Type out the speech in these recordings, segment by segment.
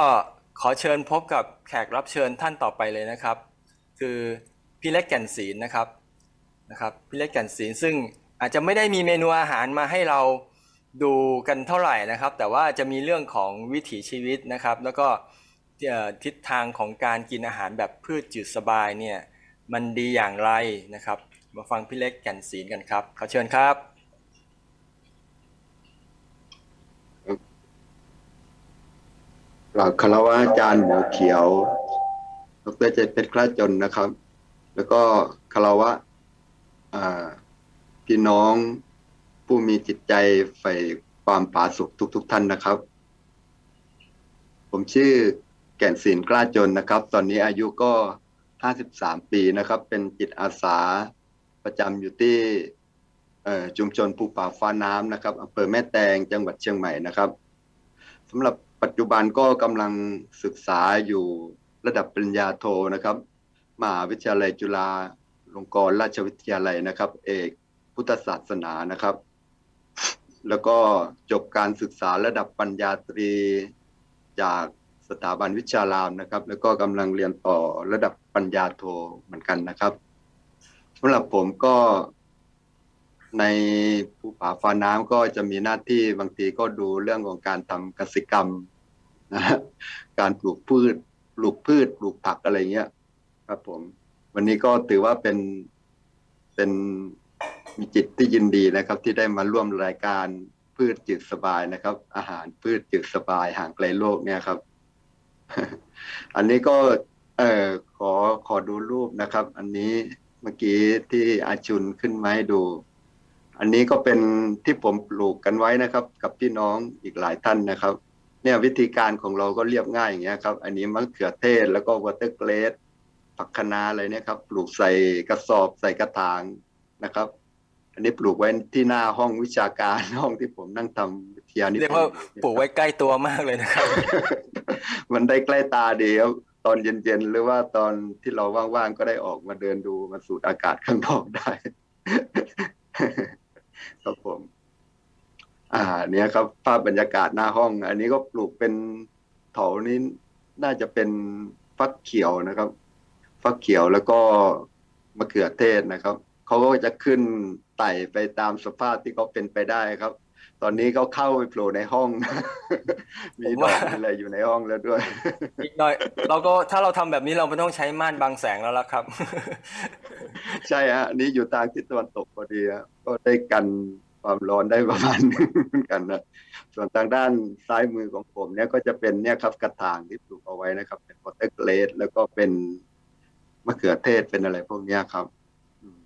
ก็ขอเชิญพบกับแขกรับเชิญท่านต่อไปเลยนะครับ คือพี่เล็กแก่นศีลนะครับนะครับพี่เล็กแก่นศีลซึ่งอาจจะไม่ได้มีเมนูอาหารมาให้เราดูกันเท่าไหร่นะครับ แต่ว่าจะมีเรื่องของวิถีชีวิตนะครับ แล้วก็ทิศทางของการกินอาหารแบบพืชจืดสบายเนี่ยมันดีอย่างไรนะครับ มาฟังพี่เล็กแก่นศีลกันครับขอเชิญครับ กราบคารวะอาจารย์หมอเขียว ดรใจเพชรคล้าจนนะครับ แล้วก็คารวะอ่าพี่น้องผู้มีจิตใจใฝ่ความผาสุกทุกๆท่านนะครับ ผมชื่อแก่นศิลกล้าจนนะครับ ตอนนี้อายุก็ห้าสิบสามปีนะครับ เป็นจิตอาสาประจำอยู่ที่ชุมชนภูป่าฟ้าน้ำนะครับอำเภอแม่แตงจังหวัดเชียงใหม่นะครับสำหรับ ปัจจุบันก็กำลังศึกษาอยู่ระดับปริญญาโทนะครับ มหาวิทยาลัยจุฬาลงกรณราชวิทยาลัยนะครับ เอกพุทธศาสนานะครับ แล้วก็จบการศึกษาระดับปัญญาตรีจากสถาบันวิชารามนะครับ แล้วก็กำลังเรียนต่อระดับปัญญาโทเหมือนกันนะครับสำหรับผมก็ ในภูผาฟ้าน้ำก็จะมีหน้าที่บางทีก็ดูเรื่องของการทำกสิกรรมนะฮะการปลูกพืช ปลูกพืช ปลูกผักอะไรเงี้ย ครับผม วันนี้ก็ถือว่าเป็นเป็นมีจิตที่ยินดีนะครับ ที่ได้มาร่วมรายการพืชจืดสบายนะครับ อาหารพืชจืดสบายห่างไกลโลกเนี่ยครับ อันนี้ก็ เออขอขอดูรูปนะครับ อันนี้เมื่อกี้ที่อาชุนขึ้นมาให้ดู อันนี้ก็เป็นที่ผมปลูกกันไว้นะครับ กับพี่น้องอีกหลายท่านนะครับ เนี่ยวิธีการของเราก็เรียบง่ายอย่างเงี้ยครับ อันนี้มะเขือเทศแล้วก็วอเตอร์เกรดผักคะน้าอะไรเนี่ยครับ ปลูกใส่กระสอบใส่กระถางนะครับ อันนี้ปลูกไว้ที่หน้าห้องวิชาการห้องที่ผมนั่งทำวิทยานิพเรียกนว่าธ์ปลูกไว้ใกล้ตัวมากเลยนะครับ มันได้ใกล้ตาดีครับตอนเย็นๆหรือว่าตอนที่เราว่างๆก็ได้ออกมาเดินดูมาสูดอากาศข้างนอกได้ ครับผม อ่าเนี่ยครับภาพบรรยากาศหน้าห้อง อันนี้ก็ปลูกเป็นเถานี้น่าจะเป็นฟักเขียวนะครับ ฟักเขียวแล้วก็มะเขือเทศนะครับเขาก็จะขึ้นไต่ไปตามสภาพที่เขาเป็นไปได้ครับ ตอนนี้เขาเข้าไปโผล่ในห้อง มีผมดอว่ากมีอะไรอยู่ในห้องแล้วด้วยอีกหน่อย เราก็ถ้าเราทำแบบนี้เราไม่ต้องใช้ม่านบังแสงแล้วล่ะครับ ใช่ฮะอันนี่อยู่ทางทิศตะวันตกพอดีฮะก็ได้กัน ความร้อนได้ประมาณนึงเหมือนกันนะส่วนทางด้านซ้ายมือของผมเนี่ยก็จะเป็นเนี่ยครับกระถางที่ปลูกเอาไว้นะครับ เป็นวอเตอร์เกรดแล้วก็เป็นมะเขือเทศเป็นอะไรพวกเนี้ยครับอืม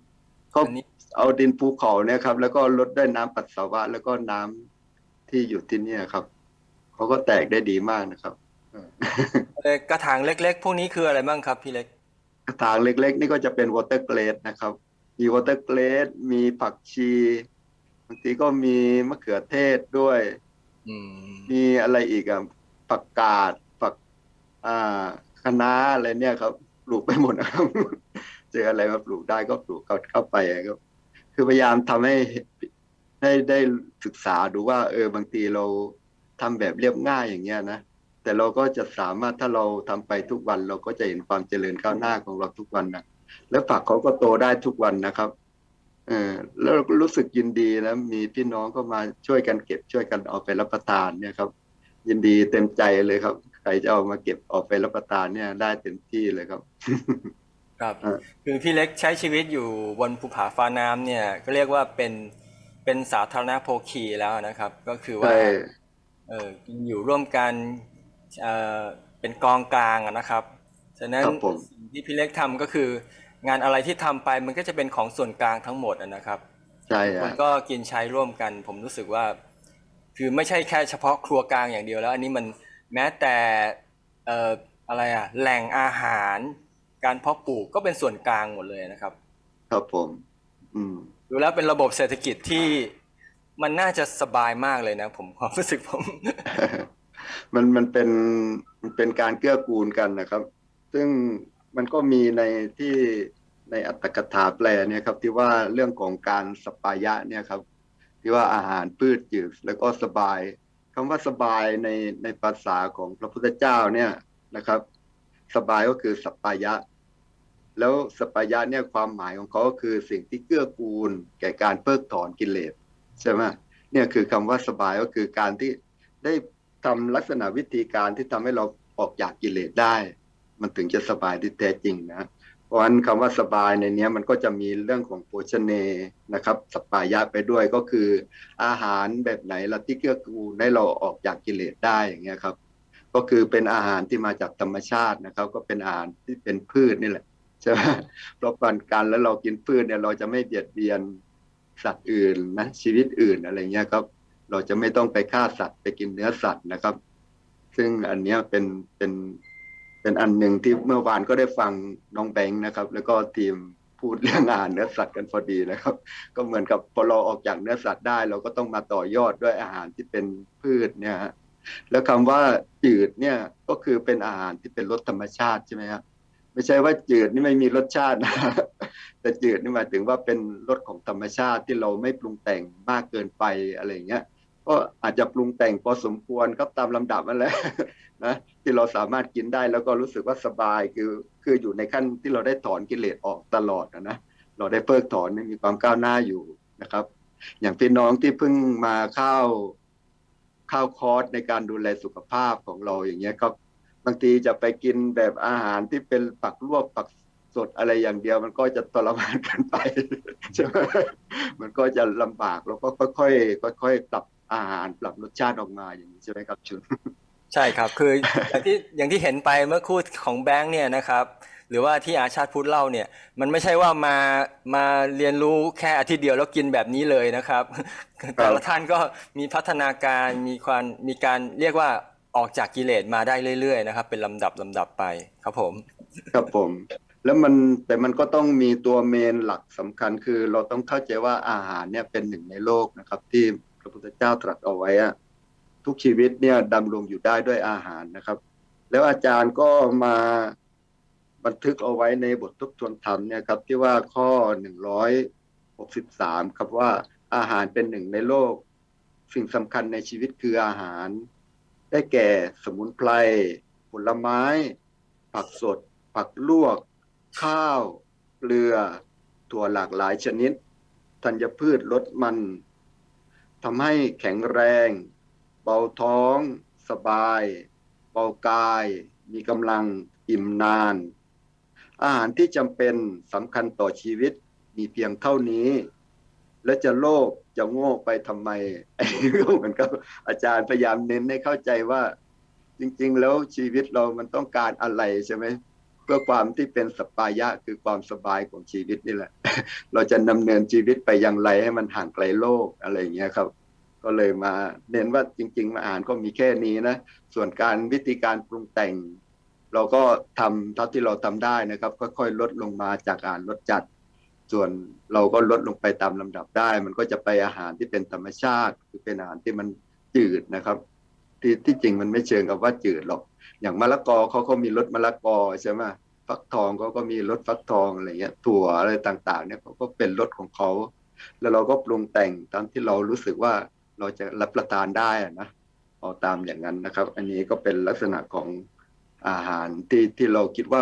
ก็อันนี้เอาดินภูเขาเนี่ยครับ แล้วก็ลดด้วยน้ำปัสสาวะ แล้วก็น้ำที่อยู่ที่เนี่ยครับเขาก็แตกได้ดีมากนะครับเออเอ่อกระถางเล็ก ๆ พวกนี้คืออะไรบ้างครับพี่เล็ก กระถางเล็ก ๆ นี่ก็จะเป็นวอเตอร์เกรดนะครับ มีวอเตอร์เกรดมีผักชี บางทีก็มีมะเขือเทศด้วย อืมมีอะไรอีกอะผักกาดผัก อ่าคะน้าอะไรเนี่ยครับปลูกไปหมดนะครับ เจออะไรมาปลูกได้ก็ปลูกเข้าเข้าไปครับ คือพยายามทำให้ให้ได้ศึกษาดูว่า เออบางทีเราทำแบบเรียบง่ายอย่างเงี้ยนะแต่เราก็จะสามารถถ้าเราทำไปทุกวัน เราก็จะเห็นความเจริญก้าวหน้าของเราทุกวันนะแล้วผักเขาก็โตได้ทุกวันนะครับ เออแล้วเราก็รู้สึกยินดีนะมีพี่น้องก็มาช่วยกันเก็บช่วยกันเอาไปรับประทานเนี่ยครับ ยินดีเต็มใจเลยครับ ใครจะเอามาเก็บเอาไปรับประทานเนี่ย ได้เต็มที่เลยครับ ครับอ่าคือพี่เล็กใช้ชีวิตอยู่บนภูผาฟ้าน้ำเนี่ย ก็เรียกว่าเป็นเป็นสาธารณโภคีแล้วนะครับ ก็คือว่าใช่เออกินอยู่ร่วมกันเออเป็นกองกลางอะนะครับฉะนั้นครับผมสิ่งที่พี่เล็กทำก็คือ งานอะไรที่ทำไปมันก็จะเป็นของส่วนกลางทั้งหมดอะนะครับใช่คนฮะก็กินใช้ร่วมกัน ผมรู้สึกว่า คือไม่ใช่แค่เฉพาะครัวกลางอย่างเดียวแล้ว อันนี้มันแม้แต่เอ่ออะไรอะแหล่งอาหาร การเพาะปลูกก็เป็นส่วนกลางหมดเลยนะครับ ครับผม อืมดูแล้วเป็นระบบเศรษฐกิจที่มันน่าจะสบายมากเลยนะ ผมความรู้สึกผม มันมันเป็นมันเป็นการเกื้อกูลกันนะครับ ซึ่งมันก็มีในที่ ในอัตถกถาแปลเนี่ยครับที่ว่าเรื่องของการสปายะเนี่ยครับที่ว่าอาหารพืชจืดแล้วก็สบายคำว่าสบายในในภาษาของพระพุทธเจ้าเนี่ยนะครับ สบายก็คือสปายะ แล้วสปายะเนี่ยความหมายของเขาก็คือสิ่งที่เกื้อกูล แก่การเพิกถอนกิเลสใช่ไหมเนี่ยคือคำว่าสบายก็คือการที่ได้ทำลักษณะวิธีการที่ทำให้เราออกจากกิเลสได้ มันถึงจะสบายที่แท้จริงนะ ราะฉะนั้นคำว่าสบายในนี้มันก็จะมีเรื่องของโภชเนนะครับสปายะไปด้วยก็คืออาหารแบบไหนละที่เกื้อกูลให้เราออกจากกิเลสได้อย่างเงี้ยครับ ก็คือเป็นอาหารที่มาจากธรรมชาตินะครับ ก็เป็นอาหารที่เป็นพืชนี่แหละใช่ไหมเพราะปันกันแล้วเรากินพืชเนี่ยเราจะไม่เบียดเบียนสัตว์อื่นนะชีวิตอื่นอะไรเงี้ยครับ เราจะไม่ต้องไปฆ่าสัตว์ไปกินเนื้อสัตว์นะครับ ซึ่งอันเนี้ยเป็นเป็น เป็นอันหนึ่งที่เมื่อวานก็ได้ฟังน้องแบงค์นะครับ แล้วก็ทีมพูดเรื่องอาหารเนื้อสัตว์กันพอดีนะครับ ก็เหมือนกับพอเราออกจากเนื้อสัตว์ได้ เราก็ต้องมาต่อยอดด้วยอาหารที่เป็นพืชเนี่ยฮะแล้วคำว่าจืดเนี่ยก็คือเป็นอาหารที่เป็นรสธรรมชาติใช่ไหมครับไม่ใช่ว่าจืดนี่ไม่มีรสชาตินะแต่จืดนี่หมายถึงว่าเป็นรสของธรรมชาติที่เราไม่ปรุงแต่งมากเกินไปอะไรเงี้ย ก็อาจจะปรุงแต่งพอสมควรครับตามลำดับนั่นแหละนะที่เราสามารถกินได้แล้วก็รู้สึกว่าสบายคือคืออยู่ในขั้นที่เราได้ถอนกิเลสออกตลอดนะนะเราได้เพิกถอนมีความก้าวหน้าอยู่นะครับ อย่างพี่น้องที่เพิ่งมาเข้าเข้าคอร์สในการดูแลสุขภาพของเราอย่างเงี้ยครับบางทีจะไปกินแบบอาหารที่เป็นปักลวกปักสดอะไรอย่างเดียวมันก็จะทรมานกันไปใช่ไหมมันก็จะลำบากแล้วก็ค่อยๆค่อยๆปรับ อาหารปรับรสชาติออกมาอย่างนี้ใช่ไหมครับชุนใช่ครับคืออย่างที่อย่างที่เห็นไปเมื่อครู่ของแบงค์เนี่ยนะครับหรือว่าที่อาชาติพูดเล่าเนี่ยมันไม่ใช่ว่ามามาเรียนรู้แค่อาทิตย์เดียวแล้วกินแบบนี้เลยนะครับแต่ละท่านก็มีพัฒนาการมีความมีการเรียกว่าออกจากกิเลสมาได้เรื่อยๆนะครับ เป็นลำดับลำดับไปครับผม ครับผม แล้วมันแต่มันก็ต้องมีตัวเมนหลักสำคัญคือเราต้องเข้าใจว่าอาหารเนี่ยเป็นหนึ่งในโลกนะครับที่พ ระพุทธเจ้าตรัสเอาไว้อะทุกชีวิตเนี่ยดำรงอยู่ได้ด้วยอาหารนะครับ แล้วอาจารย์ก็มาบันทึกเอาไว้ในบททบทวนธรรมเนี่ยครับ ที่ว่าข้อหนึ่งร้อยหกสิบสามครับว่าอาหารเป็นหนึ่งในโลก สิ่งสำคัญในชีวิตคืออาหาร ได้แก่สมุนไพรผลไม้ ผักสด ผักลวก ข้าว เกลือ ถั่วหลากหลายชนิดธัญพืชลดมัน ทำให้แข็งแรง เบาท้อง สบาย เบากาย มีกำลังอิ่มนาน อาหารที่จำเป็นสำคัญต่อชีวิตมีเพียงเท่านี้ และจะโลภจะโง่ไปทำไมไอ้ก็เหมือนกับอาจารย์พยายามเน้นให้เข้าใจว่า จริง ๆ แล้วชีวิตเรามันต้องการอะไรใช่ไหม เพื่อความที่เป็นสปายะคือความสบายของชีวิตนี่แหละ เราจะดำเนินชีวิตไปอย่างไรให้มันห่างไกลโลกอะไรอย่างเงี้ยครับ ก็เลยมาเน้นว่าจริง ๆ มาอ่านก็มีแค่นี้นะ ส่วนการวิธีการปรุงแต่ง เราก็ทำเท่าที่เราทำได้นะครับ ค่อยๆลดลงมาจากอาหารรสจัด ส่วนเราก็ลดลงไปตามลำดับได้ มันก็จะไปอาหารที่เป็นธรรมชาติ คือเป็นอาหารที่มันจืดนะครับ ที่ที่จริงมันไม่เชิงกับว่าจืดหรอก อย่างมะละกอเขาก็มีรสมะละกอใช่ไหมฟักทองเขาก็มีรสฟักทองอะไรเงี้ยถั่วอะไรต่างๆเนี่ยเขาก็เป็นรสของเขาแล้วเราก็ปรุงแต่งตามที่เรารู้สึกว่าเราจะรับประทานได้นะเอาตามอย่างนั้นนะครับ อันนี้ก็เป็นลักษณะของอาหารที่ที่เราคิดว่า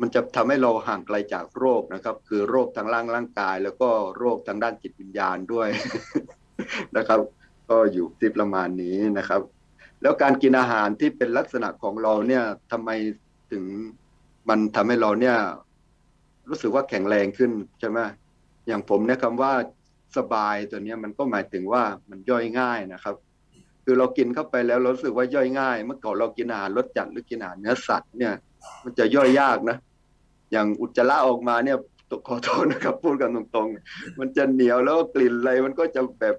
มันจะทำให้เราห่างไกลจากโรคนะครับ คือโรคทางร่างร่างกาย แล้วก็โรคทางด้านจิตวิญญาณด้วยนะครับ ก็อยู่ที่ประมาณนี้นะครับ แล้วการกินอาหารที่เป็นลักษณะของเราเนี่ยทำไมถึงมันทำให้เราเนี่ย รู้สึกว่าแข็งแรงขึ้นใช่ไหมอย่างผมเนี่ยคำว่าสบายตัวเนี้ยมันก็หมายถึงว่ามันย่อยง่ายนะครับ คือเรากินเข้าไปแล้วเรารู้สึกว่าย่อยง่าย เมื่อก่อนเรากินอาหารรสจัดหรือกินอาหารเนื้อสัตว์เนี่ย มันจะย่อยยากนะ อย่างอุจจาระออกมาเนี่ยขอโทษนะครับพูดกันตรงๆ มันจะเหนียวแล้วกลิ่นอะไรมันก็จะแบบ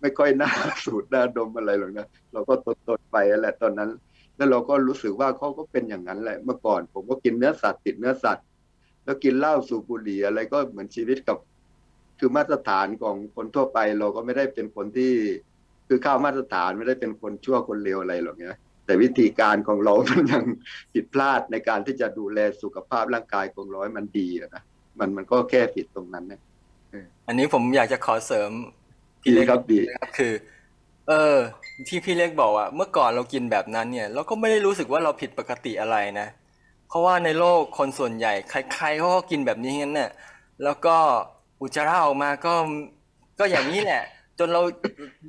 ไม่ค่อยน่าสูดน่าดมอะไรหรอกนะเราก็ตดๆไปแหละตอนนั้น แล้วเราก็รู้สึกว่าเขาก็เป็นอย่างนั้นแหละเมื่อก่อน ผมก็กินเนื้อสัตว์ติดเนื้อสัตว์ แล้วกินเหล้าสูบบุหรี่อะไรก็เหมือนชีวิตกับ คือมาตรฐานของคนทั่วไป เราก็ไม่ได้เป็นคนที่ คือข้าวมาตรฐานไม่ได้เป็นคนชั่วคนเลวอะไรหรอกเนี่ยแต่วิธีการของเรา มันยังผิดพลาดในการที่จะดูแลสุขภาพร่างกายของราให้มันดีอะนะ มันมันก็แค่ผิดตรงนั้นเนี่ยอันนี้ผมอยากจะขอเสริม ดีครับดีนะครับคือ เออ ที่พี่เล็กบอกว่าเมื่อก่อนเรากินแบบนั้นเนี่ย เราก็ไม่ได้รู้สึกว่าเราผิดปกติอะไรนะ เพราะว่าในโลกคนส่วนใหญ่ใครๆเขาก็กินแบบนี้งั้นเนี่ยแล้วก็อุจจาระออกมาก็ก็อย่างนี้แหละ จนเรา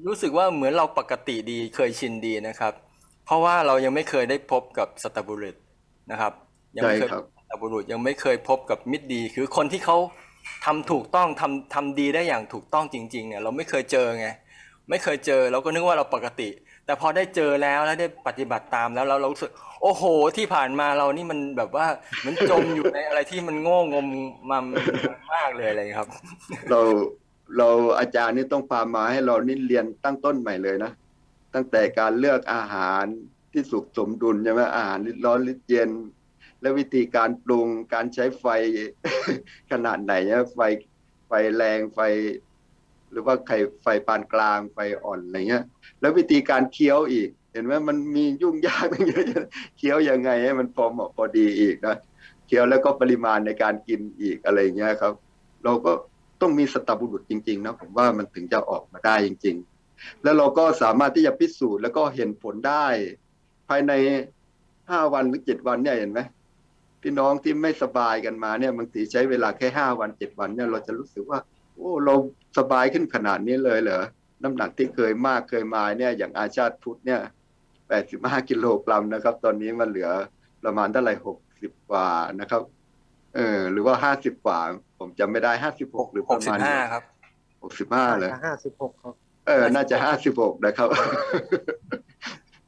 รู้สึกว่าเหมือนเราปกติดีเคยชินดีนะครับ เพราะว่าเรายังไม่เคยได้พบกับสัตบุรุษนะครับ ยัไม่เคยใช่ครับสัตบุรุษยังไม่เคยพบกับมิตรดี คือคนที่เขา ทำถูกต้องทำทำดีได้อย่างถูกต้องจริง ๆ เนี่ย เราไม่เคยเจอไงไม่เคยเจอเราก็นึกว่าเราปกติ แต่พอได้เจอแล้วแล้วได้ปฏิบัติตามแล้วเราเรารู้สึกโอ้โหที่ผ่านมาเรานี่มันแบบว่าเหมือนจมอยู่ในอะไรที่มันโง่งมมามากเลยอะไรครับ เราเราอาจารย์นี่ต้องพามาให้เรานี่เรียนตั้งต้นใหม่เลยนะตั้งแต่การเลือกอาหารที่สุกสมดุลใช่ไหมอาหารลิดร้อนลิดเย็น และวิธีการปรุงการใช้ไฟขนาดไหนเนี่ยไฟไฟแรงไฟ หรือว่าไข่ไฟปานกลางไฟอ่อนอะไรเงี้ย แล้ววิธีการเคี้ยวอีก เห็นไหมมันมียุ่งยากตั้งเยอะแยะเคี้ยวยังไงให้มันพอเหมาะพอดีอีกนะเคี้ยวแล้วก็ปริมาณในการกินอีกอะไรเงี้ยครับ เราก็ต้องมีสตบุรุษจริงๆนะผมว่ามันถึงจะออกมาได้จริง ๆ แล้วเราก็สามารถที่จะพิสูจน์แล้วก็เห็นผลได้ ภายในห้าวันหรือเจ็ดวันเนี่ยเห็นไหม พี่น้องที่ไม่สบายกันมาเนี่ยบางทีใช้เวลาแค่ห้าวันเจ็ดวันเนี่ยเราจะรู้สึกว่า โอ้เราสบายขึ้นขนาดนี้เลยเหรอน้ำหนักที่เคยมากเคยมาเนี่ย อย่างอาชาติพุทธเนี่ยแปดสิบห้ากิโลกรัมนะครับ ตอนนี้มันเหลือประมาณเท่าไหร่หกสิบกว่านะครับ เออ หรือว่าห้าสิบกว่า ผมจำไม่ได้ห้าสิบหกหรือหปกระสิมาณบห้าครับหกสิบห้าเลยห้าสิบหกครับ เออ น่าจะห้าสิบหกนะครับ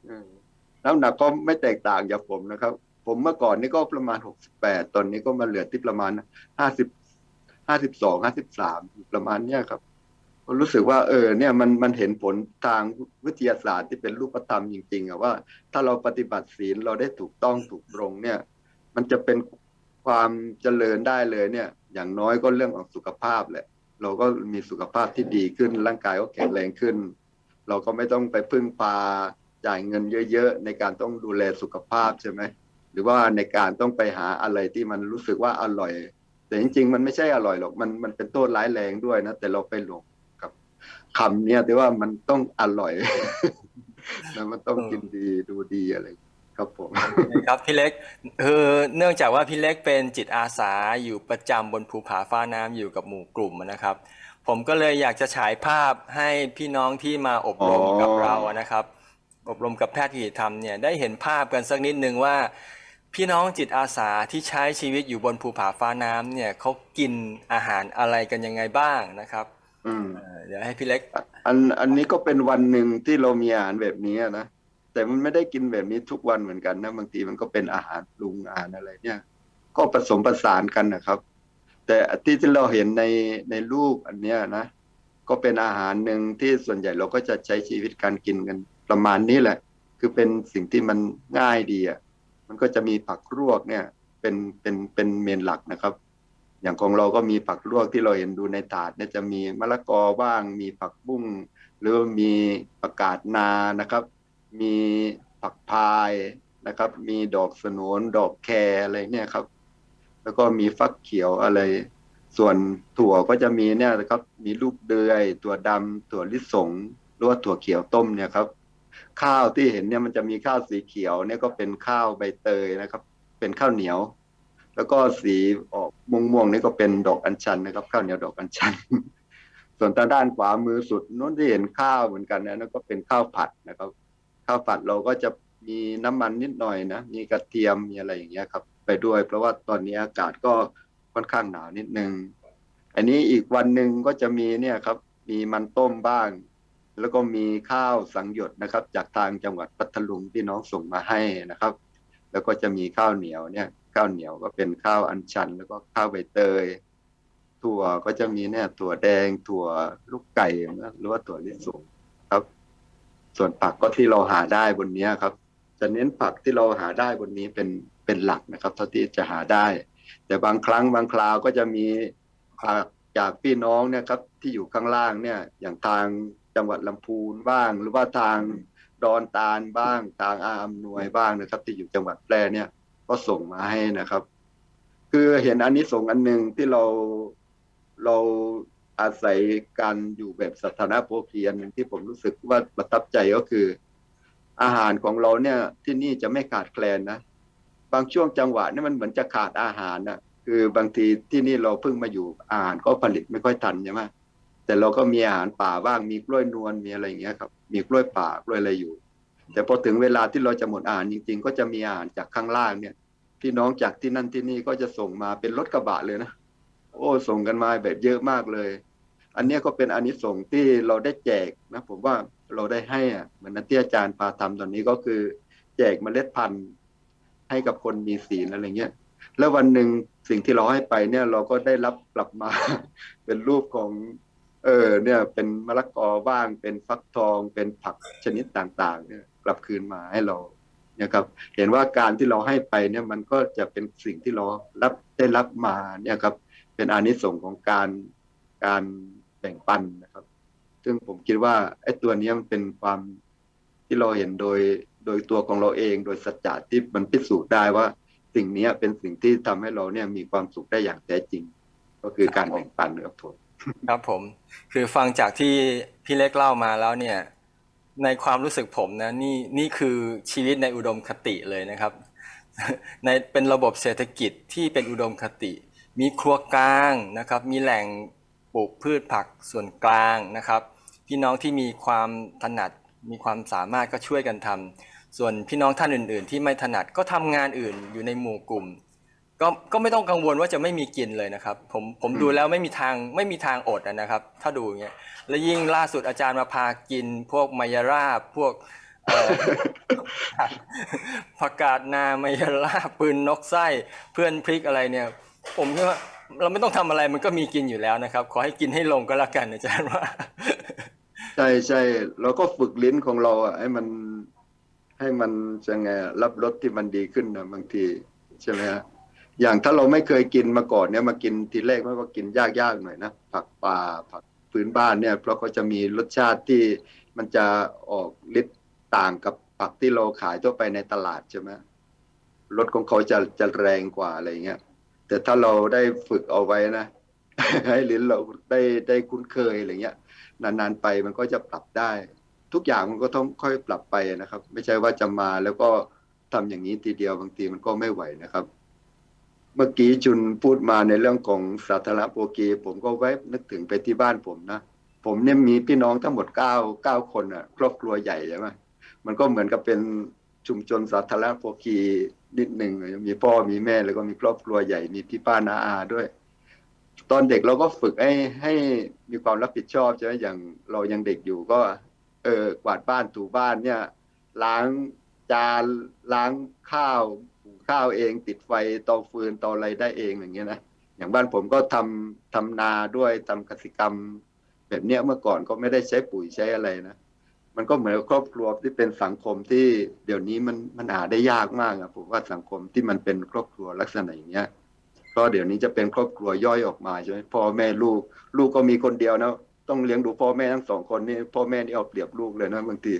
เออน้ำหนักก็ไม่แตกต่างจากผมนะครับ ผมเมื่อก่อนนี่ก็ประมาณหกสิบแปดตอนนี้ก็มาเหลือที่ประมาณห้าสิบห้าสิบสองห้าสิบสามประมาณเนี้ยครับก็รู้สึกว่า เออ เนี่ยมันมันเห็นผลทางวิทยาศาสตร์ที่เป็นรูปธรรมจริงๆอะว่า ถ้าเราปฏิบัติศีลเราได้ถูกต้องถูกตรงเนี่ย มันจะเป็นความเจริญได้เลยเนี่ย อย่างน้อยก็เรื่องของสุขภาพแหละ เราก็มีสุขภาพที่ดีขึ้น ร่างกายก็แข็งแรงขึ้น เราก็ไม่ต้องไปพึ่งพาจ่ายเงินเยอะ ๆ ในการต้องดูแลสุขภาพใช่ไหม หรือว่าในการต้องไปหาอะไรที่มันรู้สึกว่าอร่อย แต่จริง ๆ มันไม่ใช่อร่อยหรอกมันมันเป็นโทษร้ายแรงด้วยนะแต่เราไปหลงกับคำเนี้ยที่ว่ามันต้องอร่อยแล้วมันต้องกินดีดูดีอะไรครับผมครับพี่เล็กคือเนื่องจากว่าพี่เล็กเป็นจิตอาสาอยู่ประจำบนภูผาฟ้าน้ำอยู่กับหมู่กลุ่มนะครับ ผมก็เลยอยากจะฉายภาพให้พี่น้องที่มาอบรมกับเรานะครับ อบรมกับแพทย์กิจธรรมเนี่ยได้เห็นภาพกันสักนิดนึงว่า พี่น้องจิตอาสาที่ใช้ชีวิตอยู่บนภูผาฟ้าน้ำเนี่ยเขากินอาหารอะไรกันยังไงบ้างนะครับอืม เอ่อเดี๋ยวให้พี่เล็ก อันอันนี้ก็เป็นวันหนึ่งที่เรามีอาหารแบบนี้อะนะแต่มันไม่ได้กินแบบนี้ทุกวันเหมือนกันนะบางทีมันก็เป็นอาหารปรุงอาหารอะไรเนี่ย ก็ผสมผสานกันนะครับ แต่ที่ที่เราเห็นในในรูปอันเนี้ยนะ ก็เป็นอาหารหนึ่งที่ส่วนใหญ่เราก็จะใช้ชีวิตการกินกันประมาณนี้แหละ คือเป็นสิ่งที่มันง่ายดีอะ มันก็จะมีผักลวกเนี่ยเป็นเป็นเป็นเมนหลักนะครับ อย่างของเราก็มีผักลวกที่เราเห็นดูในถาดเนี่ยจะมีมะละกอบ้าง มีผักบุ้งหรือมีประกาศนานะครับ มีผักพายนะครับ มีดอกสโนนดอกแครอะไรเนี่ยครับ แล้วก็มีฟักเขียวอะไร ส่วนถั่วก็จะมีเนี่ยนะครับ มีลูกเดือย ถั่วดำถั่วลิสงหรือว่าถั่วเขียวต้มเนี่ยครับ ข้าวที่เห็นเนี่ยมันจะมีข้าวสีเขียวเนี่ยก็เป็นข้าวใบเตยนะครับ เป็นข้าวเหนียว แล้วก็สีออกม่วงๆนี่ก็เป็นดอกอัญชันนะครับ ข้าวเหนียวดอกอัญชัน ส่วนทางด้านขวามือสุดนู้นที่เห็นข้าวเหมือนกันนะนั่นก็เป็นข้าวผัดนะครับ ข้าวผัดเราก็จะมีน้ำมันนิดหน่อยนะมีกระเทียมมีอะไรอย่างเงี้ยครับ ไปด้วย เพราะว่าตอนนี้อากาศก็ค่อนข้างหนาวนิดนึงอันนี้อีกวันหนึ่งก็จะมีเนี่ยครับ มีมันต้มบ้าง แล้วก็มีข้าวสังหยดนะครับ จากทางจังหวัดพัทลุงที่น้องส่งมาให้นะครับ แล้วก็จะมีข้าวเหนียวเนี่ย ข้าวเหนียวก็เป็นข้าวอัญชัน แล้วก็ข้าวใบเตย ถั่วก็จะมีเนี่ยถั่วแดง ถั่วลูกไก่หรือว่าถั่วลิสงครับ ส่วนผักก็ที่เราหาได้บนนี้ครับ จะเน้นผักที่เราหาได้บนนี้เป็นเป็นหลักนะครับ เท่าที่จะหาได้ แต่บางครั้งบางคราวก็จะมีผักจากพี่น้องเนี่ยครับที่อยู่ข้างล่างเนี่ยอย่างทาง จังหวัดลำพูนบ้าง หรือว่าทางดอนตาลบ้าง ทางอาอำนวยบ้างนะครับ ที่อยู่จังหวัดแพร่เนี่ย ก็ส่งมาให้นะครับ คือเห็นอันนี้ส่งอันหนึ่งที่เราเราอาศัยการอยู่แบบสถานะโภคีอันหนึ่งที่ผมรู้สึกว่าประทับใจก็คือ อาหารของเราเนี่ยที่นี่จะไม่ขาดแคลนนะ บางช่วงจังหวะนี่มันเหมือนจะขาดอาหารนะคือบางทีที่นี่เราเพิ่งมาอยู่อาหารก็ผลิตไม่ค่อยทันใช่ไหม แต่เราก็มีอาหารป่าบ้างมีกล้วยนวลมีอะไรอย่างเงี้ยครับ มีกล้วยป่ากล้วยอะไรอยู่ แต่พอถึงเวลาที่เราจะหมดอาหารจริง ๆ ก็จะมีอาหารจากข้างล่างเนี่ย พี่น้องจากที่นั่นที่นี่ก็จะส่งมาเป็นรถกระบะเลยนะโอ้ส่งกันมาแบบเยอะมากเลย อันนี้ก็เป็นอานิสงส์ที่เราได้แจกนะผมว่าเราได้ให้อะเหมือนที่อาจารย์พาทำตอนนี้ก็คือ แจกเมล็ดพันธุ์ให้กับคนมีศีลอะไรเงี้ยแล้ววันหนึ่งสิ่งที่เราให้ไปเนี่ยเราก็ได้รับกลับมาเป็นรูปของ เออเนี่ยเป็นมะละกอบ้าง เป็นฟักทอง เป็นผักชนิดต่างๆเนี่ยกลับคืนมาให้เราเนี่ยครับเห็นว่าการที่เราให้ไปเนี่ยมันก็จะเป็นสิ่งที่เรารับได้รับมาเนี่ยครับเป็นอานิสงส์ของการการแบ่งปันนะครับ ซึ่งผมคิดว่าไอ้ตัวนี้มันเป็นความที่เราเห็นโดยโดยตัวของเราเอง โดยสัจจะที่มันพิสูจน์ได้ว่าสิ่งนี้เป็นสิ่งที่ทำให้เราเนี่ยมีความสุขได้อย่างแท้จริง ก็คือการแบ่งปันครับผม ครับผม คือฟังจากที่พี่เล็กเล่ามาแล้วเนี่ย ในความรู้สึกผมนะนี่นี่คือชีวิตในอุดมคติเลยนะครับ ในเป็นระบบเศรษฐกิจที่เป็นอุดมคติ มีครัวกลางนะครับ มีแหล่งปลูกพืชผักส่วนกลางนะครับพี่น้องที่มีความถนัดมีความสามารถก็ช่วยกันทำส่วนพี่น้องท่านอื่น ๆ ที่ไม่ถนัดก็ทำงานอื่นอยู่ในหมู่กลุ่ม ก็ก็ไม่ต้องกังวลว่าจะไม่มีกินเลยนะครับ ผมผมดูแล้วไม่มีทางไม่มีทางอดอะนะครับ ถ้าดูอย่างเงี้ยแล้วยิ่งล่าสุดอาจารย์มาพากิน พวกมายาราบพวกเอ่อผักกาดนามายาราบปืนนกไส้เพื่อนพริกอะไรเนี่ย ผมคิดว่าเราไม่ต้องทำอะไรมันก็มีกินอยู่แล้วนะครับ ขอให้กินให้ลงก็แล้วกันอาจารย์ว่า ใช่ใช่เราก็ฝึกลิ้นของเราอะให้มันให้มันจะไงอะรับรสที่มันดีขึ้นนะบางทีใช่ไหมฮะ อย่างถ้าเราไม่เคยกินมาก่อนเนี่ยมากินทีแรกมันก็กินยากๆหน่อยนะผักป่าผักพื้นบ้านเนี่ยเพราะเขาจะมีรสชาติที่มันจะออกฤทธิ์ต่างกับผักที่เราขายทั่วไปในตลาดใช่ไหมรสของเขาจะจะแรงกว่าอะไรเงี้ยแต่ถ้าเราได้ฝึกเอาไว้นะ ให้ลิ้นเราได้ได้คุ้นเคยอะไรเงี้ย นานๆไปมันก็จะปรับได้ ทุกอย่างมันก็ต้องค่อยปรับไปนะครับ ไม่ใช่ว่าจะมาแล้วก็ทำอย่างนี้ทีเดียวบางทีมันก็ไม่ไหวนะครับ เมื่อกี้จุนพูดมาในเรื่องของสาธารณโภคีผมก็ไว้นึกถึงไปที่บ้านผมนะ ผมเนี่ยมีพี่น้องทั้งหมดเก้าเก้าคนอะ ครอบครัวใหญ่ใช่ไหมมันก็เหมือนกับเป็นชุมชนสาธารณโภคีนิดหนึ่งมีพ่อมีแม่แล้วก็มีครอบครัวใหญ่มีพี่ป้าน้าอาด้วย ตอนเด็กเราก็ฝึกให้ให้มีความรับผิดชอบใช่ไหมอย่างเรายังเด็กอยู่ก็ เออกวาดบ้านถูบ้านเนี่ย ล้างจานล้างข้าว ข้าวเอง ติดไฟเตาฟืนเตาอะไรได้เองอย่างเงี้ยนะอย่างบ้านผมก็ทำทำนาด้วยทำกสิกรรม แบบเนี้ยเมื่อก่อนก็ไม่ได้ใช้ปุ๋ยใช้อะไรนะมันก็เหมือนครอบครัวที่เป็นสังคมที่เดี๋ยวนี้มันมันหาได้ยากมากอะผมว่าสังคมที่มันเป็นครอบครัวลักษณะอย่างเงี้ยเพราะเดี๋ยวนี้จะเป็นครอบครัวย่อยออกมาใช่ไหมพ่อแม่ลูก ลูกก็มีคนเดียวนะต้องเลี้ยงดูพ่อแม่ทั้งสองคนนี่พ่อแม่นี่เอาเปรียบลูกเลยนะบางที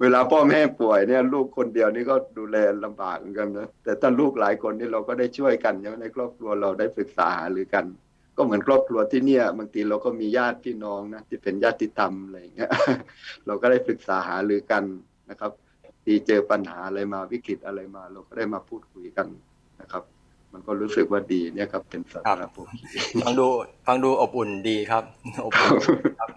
เวลาพ่อแม่ป่วยเนี่ยลูกคนเดียวนี่ก็ดูแลลำบากเหมือนกันนะแต่ถ้าลูกหลายคนนี่เราก็ได้ช่วยกันใช่ไหมในครอบครัวเราได้ปรึกษาหารือกัน ก็เหมือนครอบครัวที่เนี่ยบางทีเราก็มีญาติพี่น้องนะที่เป็นญาติธรรมอะไรอย่างเงี้ยเราก็ได้ปรึกษาหารือกันนะครับที่เจอปัญหาอะไรมาวิกฤตอะไรมา เราก็ได้มาพูดคุยกันนะครับ มันก็รู้สึกว่าดีเนี่ยครับเป็นสารณโภคีฟังดูฟังดูอบอุ่นดีครับอบอุ่นครับ